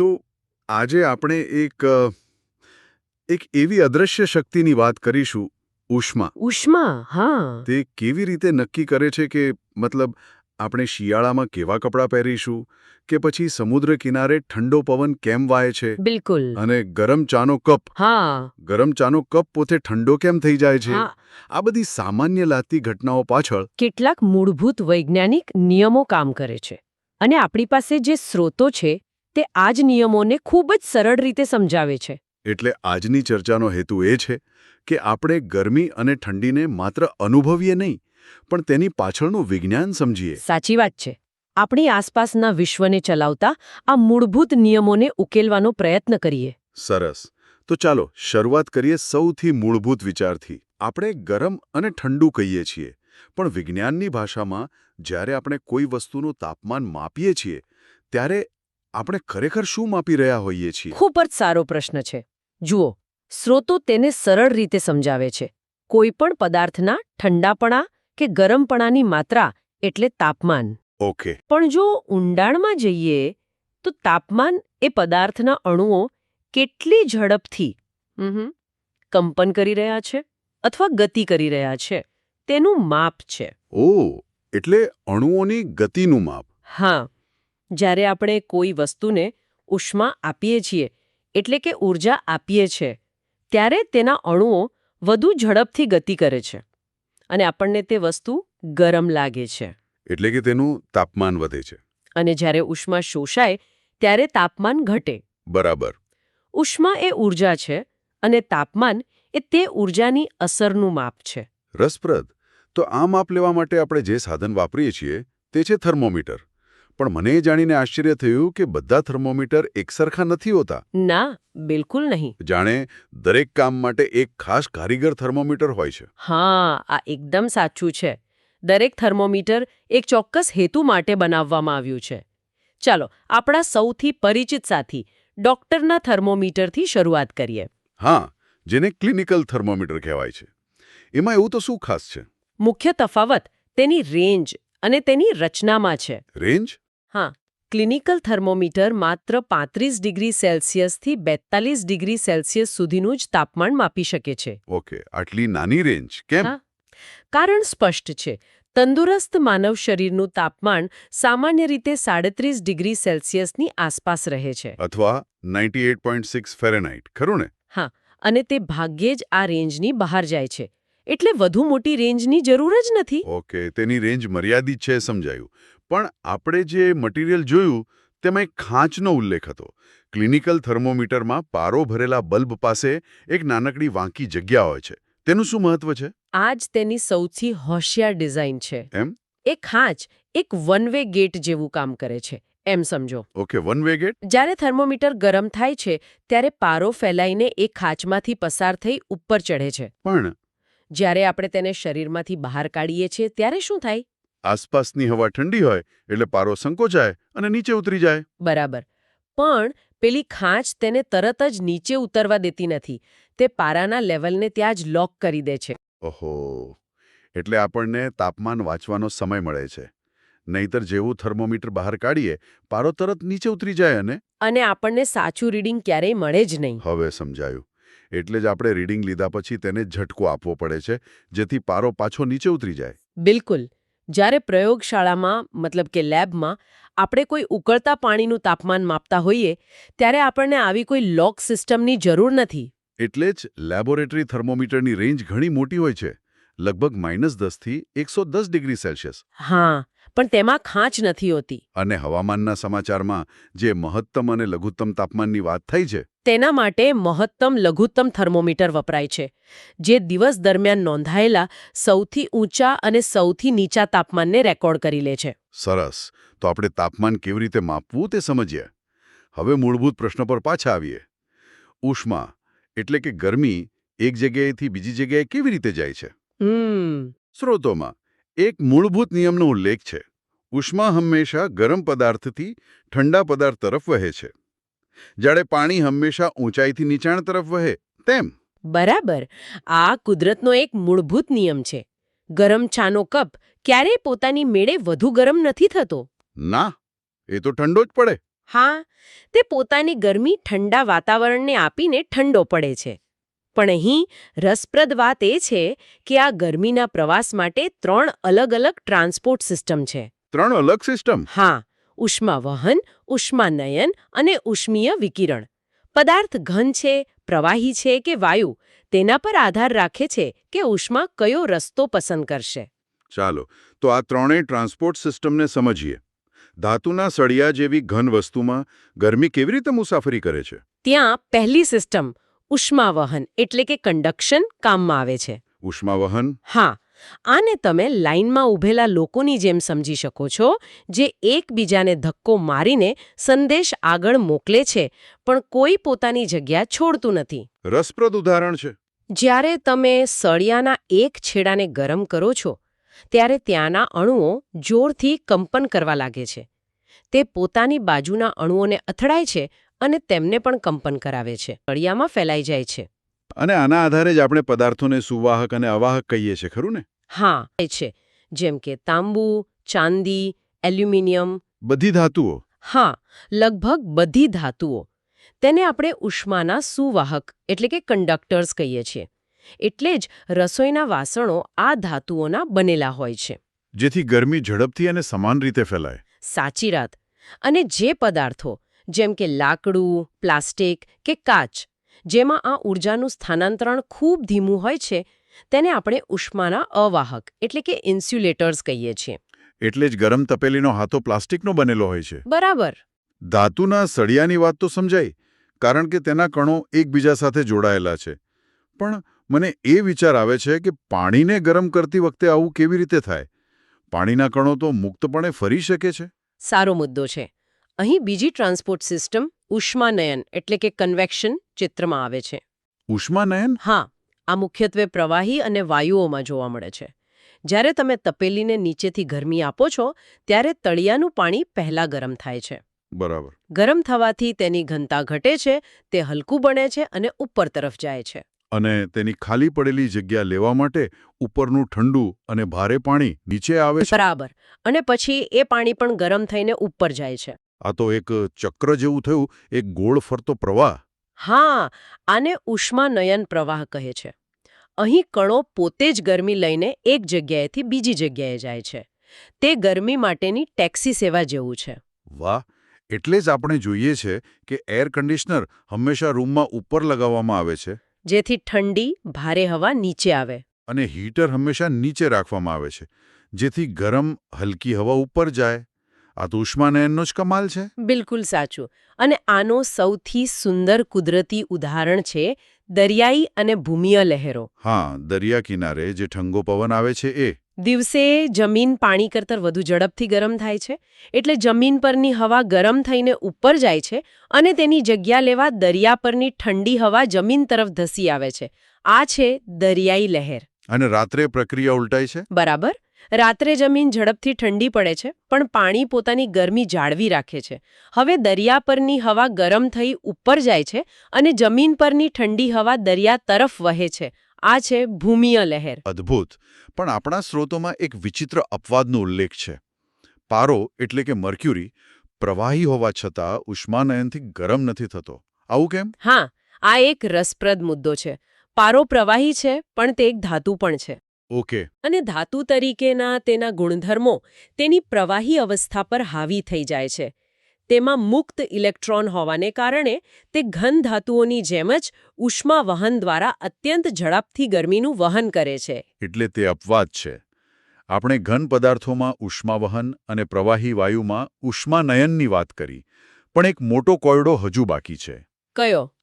તો આજે આપણે એક એક એવી અદ્રશ્ય શક્તિની વાત કરીશું ઉષ્મા. ઉષ્મા હા. તે કેવી રીતે નક્કી કરે છે કે મતલબ આપણે શિયાળામાં કેવા કપડાં પહેરીશું કે પછી સમુદ્ર કિનારે ઠંડો પવન કેમ વાય છે? બિલકુલ. અને ગરમ ચાનો કપ? હા. ગરમ ચાનો કપ પોતે ઠંડો કેમ થઈ જાય છે? આ બધી સામાન્ય લાગતી ઘટનાઓ પાછળ કેટલાક મૂળભૂત વૈજ્ઞાનિક નિયમો કામ કરે છે. અને આપણી પાસે જે સ્રોતો છે તે આ જ નિયમોને ખૂબ જ સરળ રીતે સમજાવે છે. એટલે આજની ચર્ચાનો હેતુ એ છે કે આપણે ગરમી અને ઠંડીને માત્ર અનુભવીએ નહીં પણ તેની પાછળનું વિજ્ઞાન સમજીએ. સાચી વાત છે. આપણી આસપાસના વિશ્વને ચલાવતા આ મૂળભૂત નિયમોને ઉકેલવાનો પ્રયત્ન કરીએ. સરસ. તો ચાલો શરૂઆત કરીએ સૌથી મૂળભૂત વિચારથી. આપણે ગરમ અને ઠંડુ કહીએ છીએ પણ વિજ્ઞાનની ભાષામાં જ્યારે આપણે કોઈ વસ્તુનું તાપમાન માપીએ છીએ ત્યારે આપણે ખરેખર શું માપી રહ્યા હોઈએ છીએ? ખૂબ જ સારો પ્રશ્ન છે. જુઓ સ્રોતો તેને સરળ રીતે સમજાવે છે. કોઈપણ પદાર્થના ઠંડાપણા કે ગરમપણાની માત્રા એટલે તાપમાન. ઓકે. પણ જો ઊંડાણમાં જઈએ તો તાપમાન એ પદાર્થના અણુઓ કેટલી ઝડપથી કંપન કરી રહ્યા છે અથવા ગતિ કરી રહ્યા છે. તેનું માપ છે. ઓ એટલે અણુઓની ગતિનું માપ. હા. જ્યારે આપણે કોઈ વસ્તુને ઉષ્મા આપીએ છીએ એટલે કે ઊર્જા આપીએ છીએ ત્યારે તેના અણુઓ વધુ ઝડપથી ગતિ કરે છે અને આપણને તે વસ્તુ ગરમ લાગે છે. એટલે કે તેનું તાપમાન વધે છે. અને જ્યારે ઉષ્મા શોષાય ત્યારે તાપમાન ઘટે. બરાબર. ઉષ્મા એ ઊર્જા છે અને તાપમાન એ તે ઊર્જાની અસરનું માપ છે. રસપ્રદ. તો આ માપ લેવા માટે આપણે જે સાધન વાપરીએ છીએ તે છે થર્મોમીટર. પણ મને એ જાણીને આશ્ચર્ય થયું કે બધા થર્મોમીટર એકસરખા નથી હોતા. ના બિલકુલ નહીં. જાણે દરેક કામ માટે એક ખાસ કારીગર થર્મોમીટર હોય છે. હા આ એકદમ સાચું છે. દરેક થર્મોમીટર એક ચોક્કસ હેતુ માટે બનાવવામાં આવ્યું છે. ચાલો આપણા સૌથી પરિચિત સાથી ડોક્ટરના થર્મોમીટરથી શરૂઆત કરીએ. હા જેને ક્લિનિકલ થર્મોમીટર કહેવાય છે. એમાં એવું તો શું ખાસ છે? મુખ્ય તફાવત તેની રેન્જ અને તેની રચનામાં છે. રેન્જ? હા ક્લિનિકલ થર્મોમીટર માત્ર પાંત્રીસ ડિગ્રી સેલ્સિયસથી બેતાલીસ ડિગ્રી સેલ્સિયસ સુધીનું જ તાપમાન માપી શકે છે. ઓકે આટલી નાની રેન્જ કેમ? કારણ સ્પષ્ટ છે તંદુરસ્ત માનવ શરીરનું તાપમાન સામાન્ય રીતે સાડત્રીસ ડિગ્રી સેલ્સિયસની આસપાસ રહે છે. અથવા 98.6 ફેરેનહાઇટ ખરું ને? હા અને તે ભાગ્યે જ આ રેન્જની બહાર જાય છે. એટલે વધુ મોટી રેન્જની જરૂર જ નથી. ઓકે તેની રેન્જ મર્યાદિત છે સમજાયું. પણ આપણે જે મટીરિયલ જોયું તેમાં એક ખાંચનો ઉલ્લેખ હતો. ક્લિનિકલ થર્મોમીટરમાં પારો ભરેલા બલ્બ પાસે એક નાનકડી વાંકી જગ્યા હોય છે. તેનું શું મહત્વ છે? આ જ તેની સૌથી હોશિયાર ડિઝાઇન છે. એમ? એ ખાંચ એક વન વે ગેટ જેવું કામ કરે છે. એમ સમજો. ઓકે વન વે ગેટ જ્યારે થર્મોમીટર ગરમ થાય છે ત્યારે પારો ફેલાઈને એ ખાંચમાંથી પસાર થઈ ઉપર ચઢે છે. પણ જ્યારે આપણે તેને શરીરમાંથી બહાર કાઢીએ છીએ ત્યારે શું થાય? આસપાસની હવા ઠંડી હોય એટલે પારો સંકોચાય અને નીચે ઉતરી જાય. બરાબર. પણ પેલી ખાંચ તેને તરત જ નીચે ઉતરવા દેતી નથી. તે પારાના લેવલને ત્યાં જ લોક કરી દે છે. ઓહો. એટલે આપણને તાપમાન વાંચવાનો સમય મળે છે. નહીતર જેવું થર્મોમીટર બહાર કાઢીએ પારો તરત નીચે ઉતરી જાય અને? અને આપણને સાચું રીડિંગ ક્યારેય મળે જ નહીં. હવે સમજાયું. એટલે જ આપણે રીડિંગ લીધા પછી તેને ઝટકો આપવો પડે છે જેથી પારો પાછો નીચે ઉતરી જાય. બિલકુલ. જ્યારે પ્રયોગશાળામાં મતલબ કે લેબમાં આપણે કોઈ ઉકળતા પાણીનું તાપમાન માપતા હોઈએ ત્યારે આપણને આવી કોઈ લોક સિસ્ટમની જરૂર નથી. એટલે જ લેબોરેટરી થર્મોમીટરની રેન્જ ઘણી મોટી હોય છે. લગભગ માઇનસ દસથી એકસો દસ ડિગ્રી સેલ્સિયસ. હા. પણ તેમાં ખાંચ નથી હોતી. અને હવામાનના સમાચારમાં જે મહત્તમ અને લઘુત્તમ તાપમાનની વાત થઈ છે? તેના માટે મહત્તમ લઘુત્તમ થર્મોમીટર વપરાય છે જે દિવસ દરમિયાન નોંધાયેલા સૌથી ઊંચા અને સૌથી નીચા તાપમાનને રેકોર્ડ કરી લે છે. સરસ. તો આપણે તાપમાન કેવી રીતે માપવું તે સમજીએ? હવે મૂળભૂત પ્રશ્ન પર પાછા આવીએ. ઉષ્મા એટલે કે ગરમી એક જગ્યાએથી બીજી જગ્યાએ કેવી રીતે જાય છે? સ્રોતોમાં એક મૂળભૂત નિયમનો ઉલ્લેખ છે. ઉષ્મા હંમેશા ગરમ પદાર્થથી ઠંડા પદાર્થ તરફ વહે છે. જ્યારે પાણી હંમેશા ઊંચાઈથી નીચાણ તરફ વહે તેમ. બરાબર. આ કુદરતનો એક મૂળભૂત નિયમ છે. ગરમ ચાનો કપ ક્યારેય પોતાની મેળે વધુ ગરમ નથી થતો. ના એ તો ઠંડો જ પડે. હા તે પોતાની ગરમી ઠંડા વાતાવરણને આપીને ઠંડો પડે છે. પણ અહીં રસપ્રદ વાત એ છે કે આ ગરમીના પ્રવાસ માટે ત્રણ અલગ અલગ ટ્રાન્સપોર્ટ સિસ્ટમ છે. ત્રણ અલગ સિસ્ટમ? હા ઉષ્મા વહન ઉષ્માનયન અને ઉષ્મીય વિકિરણ. પદાર્થ ઘન છે પ્રવાહી છે કે વાયુ તેના પર આધાર રાખે છે કે ઉષ્મા કયો રસ્તો પસંદ કરશે. ચાલો તો આ ત્રણેય ટ્રાન્સપોર્ટ સિસ્ટમને સમજીએ. ધાતુના સળિયા જેવી ઘન વસ્તુમાં ગરમી કેવી રીતે મુસાફરી કરે છે? ત્યાં પહેલી સિસ્ટમ ઉષ્માવહન એટલે કે કંડક્શન કામમાં આવે છે. ઉષ્માવહન? હા આને તમે લાઇનમાં ઊભેલા લોકોની જેમ સમજી શકો છો જે એકબીજાને ધક્કો મારીને સંદેશ આગળ મોકલે છે પણ કોઈ પોતાની જગ્યા છોડતું નથી. રસપ્રદ ઉદાહરણ છે. જ્યારે તમે સળિયાના એક છેડાને ગરમ કરો છો ત્યારે ત્યાંના અણુઓ જોરથી કંપન કરવા લાગે છે. તે પોતાની બાજુના અણુઓને અથડાય છે અને તેમને પણ કંપન કરાવે છે. સળિયામાં ફેલાઈ જાય છે. અને આના આધારે જ આપણે પદાર્થોને સુવાહક અને અવાહક કહીએ છીએ ખરું ને? હા એ છે. જેમ કે તાંબુ ચાંદી એલ્યુમિનિયમ. બધી ધાતુઓ? હા લગભગ બધી ધાતુઓ. તેને આપણે ઉષ્માના સુવાહક એટલે કે કંડક્ટર્સ કહીએ છીએ. એટલે જ રસોઈના વાસણો આ ધાતુઓના બનેલા હોય છે. જેથી ગરમી ઝડપથી અને સમાન રીતે ફેલાય. સાચી રાત અને જે પદાર્થો જેમ કે લાકડું પ્લાસ્ટિક કે કાચ જેમાં આ ઊર્જાનું સ્થાનાંતરણ ખૂબ ધીમું હોય છે તેને આપણે ઉષ્માના અવાહક એટલે કે ઇન્સ્યુલેટર્સ કહીએ છીએ. એટલે જ ગરમ તપેલીનો હાથો પ્લાસ્ટિકનો બનેલો હોય છે. બરાબર. ધાતુના સળિયાની વાત તો સમજાઈ કારણ કે તેના કણો એકબીજા સાથે જોડાયેલા છે. પણ મને એ વિચાર આવે છે કે પાણીને ગરમ કરતી વખતે આવું કેવી રીતે થાય? પાણીના કણો તો મુક્તપણે ફરી શકે છે? સારો મુદ્દો છે. અહીં બીજી ટ્રાન્સપોર્ટ સિસ્ટમ ઉષ્માનયન એટલે કે કન્વેક્શન ચિત્રમાં આવે છે. ઉષ્માનયન? હા આ મુખ્યત્વે પ્રવાહી અને વાયુઓમાં જોવા મળે છે. જ્યારે તમે તપેલીને નીચેથી ગરમી આપો છો ત્યારે તળિયાનું પાણી પહેલા ગરમ થાય છે. બરાબર. ગરમ થવાથી તેની ઘનતા ઘટે છે તે હલકું બને છે અને ઉપર તરફ જાય છે. અને તેની ખાલી પડેલી જગ્યા લેવા માટે ઉપરનું ઠંડુ અને ભારે પાણી નીચે આવે છે? બરાબર. અને પછી એ પાણી પણ ગરમ થઈને ઉપર જાય છે. આ તો એક ચક્ર જેવું થયું એક ગોળ ફરતો પ્રવાહ. હા આને ઉષ્માનયન પ્રવાહ કહે છે. અહીં કણો પોતે જ ગરમી લઈને એક જગ્યાએથી બીજી જગ્યાએ જાય છે. તે ગરમી માટેની ટેક્સી સેવા જેવું છે. વાહ એટલે જ આપણે જોઈએ છે કે એર કન્ડિશનર હંમેશા રૂમમાં ઉપર લગાવવામાં આવે છે. જેથી ઠંડી ભારે હવા નીચે આવે. અને હીટર હંમેશા નીચે રાખવામાં આવે છે જેથી ગરમ હલકી હવા ઉપર જાય. આ તો ઉષ્માનયનનો જ કમાલ છે. બિલકુલ સાચું. અને આનો સૌથી સુંદર કુદરતી ઉદાહરણ છે દરિયાઈ અને ભૂમિય લહેરો. હા દરિયા કિનારે જે ઠંગો પવન આવે છે એ. દિવસે જમીન પાણી કરતાં વધુ ઝડપથી ગરમ થાય છે એટલે જમીન પરની હવા ગરમ થઈને ઉપર જાય છે અને તેની જગ્યા લેવા દરિયા પરની ઠંડી હવા જમીન તરફ ધસી આવે છે. આ છે દરિયાઈ લહેર. અને રાત્રે પ્રક્રિયા ઉલટાય છે? બરાબર. રાત્રે જમીન ઝડપથી ઠંડી પડે છે પણ પાણી પોતાની ગરમી જાળવી રાખે છે. હવે દરિયા પરની હવા ગરમ થઈ ઉપર જાય છે અને જમીન પરની ઠંડી હવા દરિયા તરફ વહે છે. આ છે ભૂમિય લહેર. અદ્ભુત. પણ આપણા સ્રોતોમાં એક વિચિત્ર અપવાદનો ઉલ્લેખ છે. પારો એટલે કે મર્ક્યુરી પ્રવાહી હોવા છતાં ઉષ્માનયનથી ગરમ નથી થતો. આવું કેમ? હા આ એક રસપ્રદ મુદ્દો છે. પારો પ્રવાહી છે પણ તે એક ધાતુ પણ છે. ઓકે. અને ધાતુ તરીકેના તેના ગુણધર્મો તેની પ્રવાહી અવસ્થા પર હાવી થઈ જાય છે. તેમાં મુક્ત ઇલેક્ટ્રોન હોવાને કારણે તે ઘન ધાતુઓની જેમ જ ઉષ્મા વહન દ્વારા અત્યંત ઝડપથી ગરમીનું વહન કરે છે. એટલે તે અપવાદ છે. આપણે ઘન પદાર્થોમાં ઉષ્માવહન અને પ્રવાહી વાયુમાં ઉષ્માનયનની વાત કરી પણ એક મોટો કોયડો હજુ બાકી છે. કયો?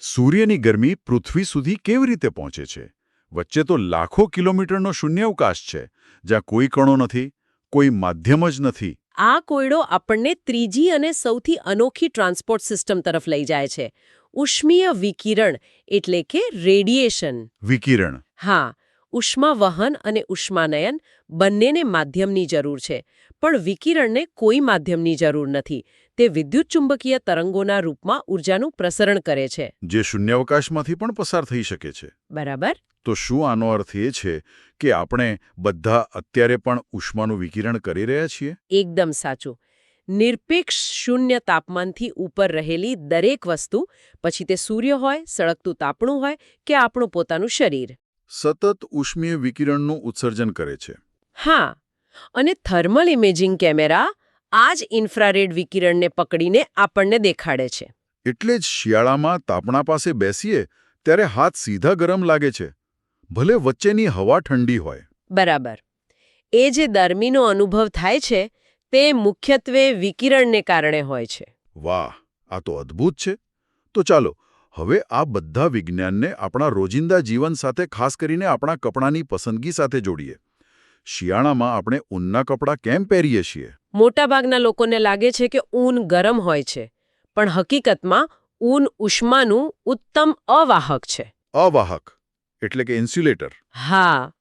સૂર્યની ગરમી પૃથ્વી સુધી કેવી રીતે પહોંચે છે? વચ્ચે તો લાખો કિલોમીટરનો શૂન્યાવકાશ છે જ્યાં કોઈ કણો નથી કોઈ માધ્યમ જ નથી. આ કોયડો આપણને ત્રીજી અને સૌથી અનોખી ટ્રાન્સપોર્ટ સિસ્ટમ તરફ લઈ જાય છે. ઉષ્મીય વિકિરણ એટલે કે રેડિયેશન. વિકિરણ. હા ઉષ્મા વહન અને ઉષ્માનયન બંનેને માધ્યમની જરૂર છે પણ વિકિરણને કોઈ માધ્યમની જરૂર નથી. તે વિદ્યુતચુંબકીય તરંગોના રૂપમાં ઉર્જાનું પ્રસરણ કરે છે. જે શૂન્યાવકાશમાંથી પણ પસાર થઈ શકે છે. બરાબર? તો શું આનો અર્થ એ છે કે આપણે બધા અત્યારે પણ ઉષ્માનું વિકિરણ કરી રહ્યા છીએ? એકદમ સાચું. નિરપેક્ષ શૂન્ય તાપમાનથી ઉપર રહેલી દરેક વસ્તુ પછી તે સૂર્ય હોય સળગતું તાપણું હોય કે આપણું પોતાનું શરીર. સતત ઉષ્મીય વિકિરણનું ઉત્સર્જન કરે છે. હા અને થર્મલ ઇમેજિંગ કેમેરા આ જ ઇન્ફ્રારેડ વિકિરણને પકડીને આપણને દેખાડે છે. એટલે જ શિયાળામાં તાપણા પાસે બેસીએ ત્યારે હાથ સીધા ગરમ લાગે છે. ભલે વચ્ચેની હવા ઠંડી હોય. બરાબર. એ જે દરમીનો અનુભવ થાય છે તે મુખ્યત્વે વિકિરણને કારણે હોય છે. વાહ આ તો અદ્ભુત છે. તો ચાલો હવે આ બધા વિજ્ઞાનને આપણા રોજિંદા જીવન સાથે ખાસ કરીને આપણા કપડાની પસંદગી સાથે જોડીએ. શિયાળામાં આપણે ઊનના કપડાં કેમ પહેરીએ છીએ? મોટાભાગના લોકોને લાગે છે કે ઊન ગરમ હોય છે પણ હકીકતમાં ઊન ઉષ્માનું ઉત્તમ અવાહક છે. અવાહક. એટલે કે ઇન્સ્યુલેટર. હા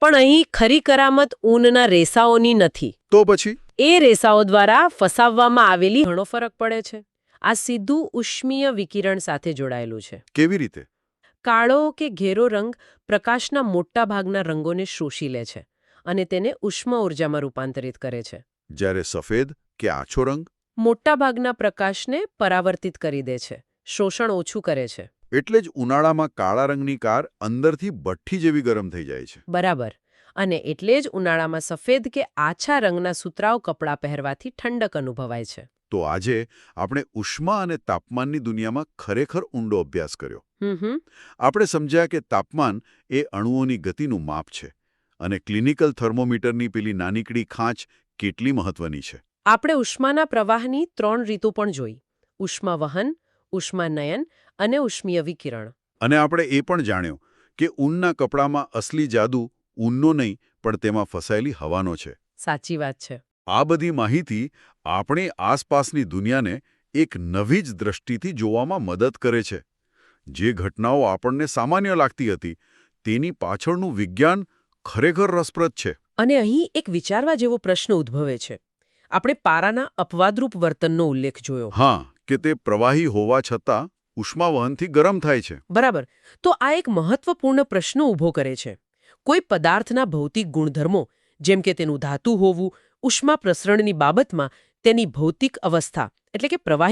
પણ અહીં ખરી કરામત ઊનના રેસાઓની નથી. તો પછી? એ રેસાઓ દ્વારા ફસાવવામાં આવેલી ઘણો ફરક પડે છે. આ સીધું ઉષ્મીય વિકિરણ સાથે જોડાયેલું છે. કેવી રીતે? કાળો કે ઘેરો રંગ પ્રકાશના મોટા ભાગના રંગોને શોષી લે છે અને તેને ઉષ્મ ઉર્જામાં રૂપાંતરિત કરે છે. જ્યારે સફેદ કે આછો રંગ? મોટાભાગના પ્રકાશને પરાવર્તિત કરી દે છે. શોષણ ઓછું કરે છે. એટલે જ ઉનાળામાં કાળા રંગની કાર અંદરથી ભઠ્ઠી જેવી ગરમ થઈ જાય છે. બરાબર. અને એટલે જ ઉનાળામાં સફેદ કે આછા રંગના સુતરાઉ કપડાં પહેરવાથી ઠંડક અનુભવાય છે. તો આજે આપણે ઉષ્મા અને તાપમાનની દુનિયામાં ખરેખર ઊંડો અભ્યાસ કર્યો. આપણે સમજ્યા કે તાપમાન એ અણુઓની ગતિનું માપ છે અને ક્લિનિકલ થર્મોમીટરની પેલી નાનીકડી ખાંચ કેટલી મહત્વની છે. આપણે ઉષ્માના પ્રવાહની ત્રણ રીતો પણ જોઈ. ઉષ્મા વહન ઉષ્માનયન અને ઉષ્મીય વિકિરણ. અને આપણે એ પણ જાણ્યું કે ઊનના કપડામાં અસલી જાદુ ઊનનો નહીં પણ તેમાં ફસાયેલી હવાનો છે. સાચી વાત છે. આ બધી માહિતી આપણી આસપાસની દુનિયાને એક નવી જ દ્રષ્ટિથી જોવામાં મદદ કરે છે. જે ઘટનાઓ આપણને સામાન્ય લાગતી હતી તેની પાછળનું વિજ્ઞાન ખરેખર રસપ્રદ છે. અને અહીં એક વિચારવા જેવો પ્રશ્ન ઉદ્ભવે છે. આપણે પારાના અપવાદરૂપ વર્તનનો ઉલ્લેખ જોયો. હા કે તે પ્રવાહી હોવા છતાં ઉષ્માવહનથી ગરમ થાય છે. બરાબર. તો આ એક મહત્વપૂર્ણ પ્રશ્ન ઊભો કરે છે. કોઈ પદાર્થના ભૌતિક ગુણધર્મો, જેમ કે તેનું ધાતુ હોવું, ઉષ્મા પ્રસરણની બાબતમાં તેની ભૌતિક અવસ્થા, એટલે કે પ્રવાહી